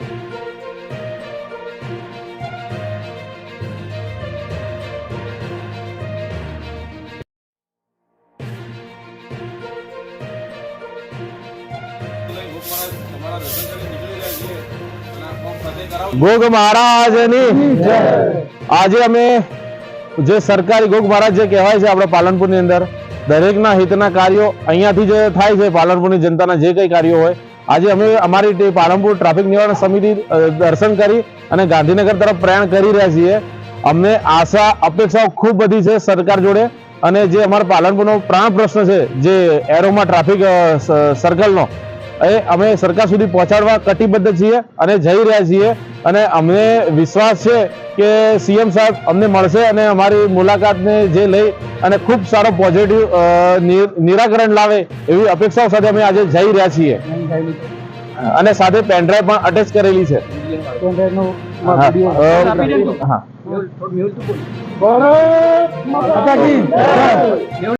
Gogh મહારાજની આજે અમે જે સરકારી ગોગ મહારાજ જે કહેવાય છે આપણા પાલનપુરની અંદર, દરેકના હિતના કાર્યો અહિયાંથી જે થાય છે પાલનપુરની જનતાના જે કઈ કાર્યો હોય આજે અમે અમારી તે પાલનપુર ટ્રાફિક નિવારણ સમિતિ દર્શન કરી અને ગાંધીનગર તરફ પ્રયાણ કરી રહ્યા છીએ. અમને આશા, અપેક્ષાઓ ખૂબ બધી છે સરકાર જોડે અને જે અમારા પાલનપુરનો પ્રાણ પ્રશ્ન છે, જે એરોમાં ટ્રાફિક સર્કલનો, એ અમે સરકાર સુધી પહોંચાડવા કટિબદ્ધ છીએ અને જઈ રહ્યા છીએ. અને અમને વિશ્વાસ છે કે સીએમ સાહેબ અમને મળશે અને અમારી મુલાકાતને જે લઈ અને ખૂબ સારો પોઝિટિવ નિરાકરણ લાવે એવી અપેક્ષાઓ સાથે અમે આજે જઈ રહ્યા છીએ. અને સાથે પેનડ્રાઈવ પણ અટેચ કરેલી છે. હા,